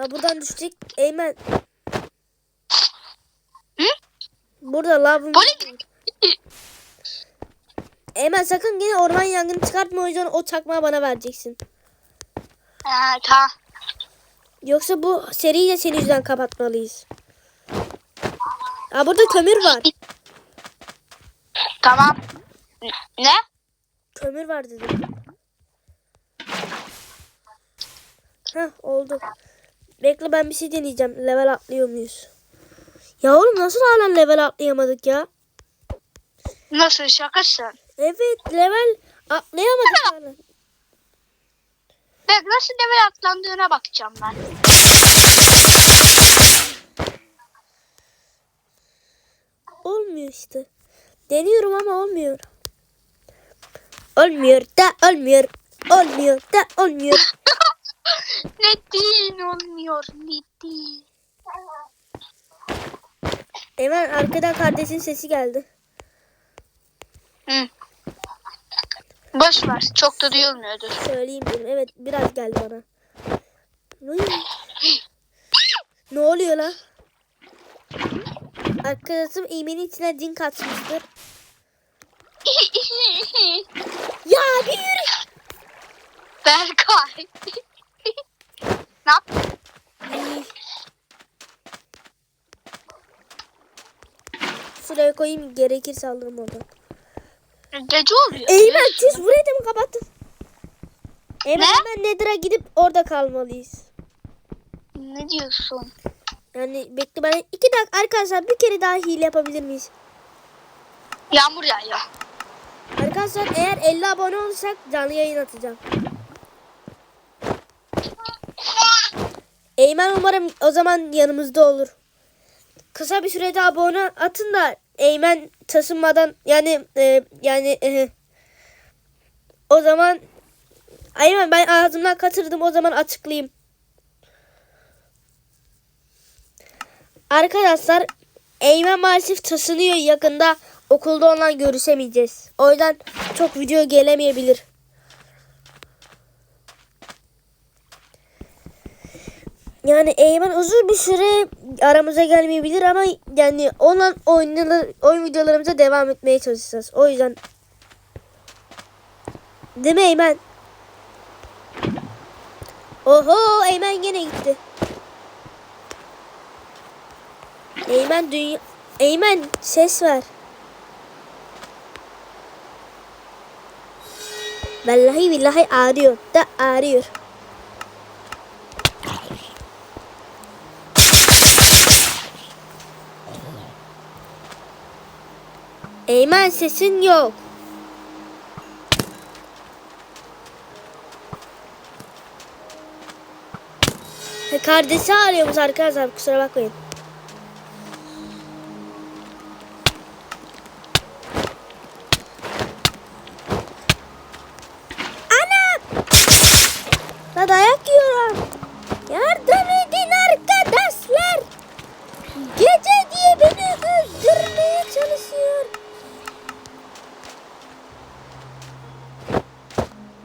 Ha buradan düşecek. Eymen. Hı? Burada lav. Polis. Eymen sakın yine orman yangını çıkartma o yüzden o çakmağı bana vereceksin. Ha, tamam. Yoksa bu seriyi de senin yüzünden kapatmalıyız. Aa burada kömür var. Tamam. Ne? Kömür var dedim. Heh oldu. Bekle ben bir şey deneyeceğim. Level atlıyor muyuz? Ya oğlum nasıl hala level atlayamadık ya? Nasıl şakasın? Evet level atlayamadık hala. Bak nasıl level atlandığına bakacağım ben. Olmuyor işte. Deniyorum ama olmuyor. Olmuyor da olmuyor. Olmuyor da olmuyor. ne din olmuyor ne din. Hemen arkadan kardeşin sesi geldi. Hı. Boş ver. Çok da duyulmuyordur. Söyleyeyim dedim. Evet biraz geldi bana. Ne oluyor lan? Arkadaşım iğmenin içine din kaçmıştır. Ya bir yürü. Berkay. Ay. Şuraya koyayım gerekirse alırım oradan. Gece oluyor. Eymen siz burayı da mı kapattın? Eymen Ne? hemen Nether'a gidip orada kalmalıyız. Ne diyorsun? Yani bekle ben iki dakika arkadaşlar bir kere daha hile yapabilir miyiz? Yağmur yağıyor. Arkadaşlar eğer 50 abone olursak canlı yayın atacağım. Eymen umarım o zaman yanımızda olur. Kısa bir sürede abone atın da Eymen taşınmadan yani e, yani e, o zaman Eymen ben ağzımdan kaçırdım o zaman açıklayayım. Arkadaşlar Eymen maalesef taşınıyor yakında okulda onunla görüşemeyeceğiz. O yüzden çok video gelemeyebilir. Yani Eymen uzun bir süre aramıza gelmeyebilir ama yani olan oyunlar, oyun videolarımıza devam etmeye çalışacağız. O yüzden Değil mi Eymen? Oho Eymen gene gitti. Eymen dünya... Eymen ses ver. Vallahi billahi ağrıyor da ağrıyor. Eymen sesin yok. E, kardeşi arıyoruz arkadaşlar kusura bakmayın. Ana! Da dayak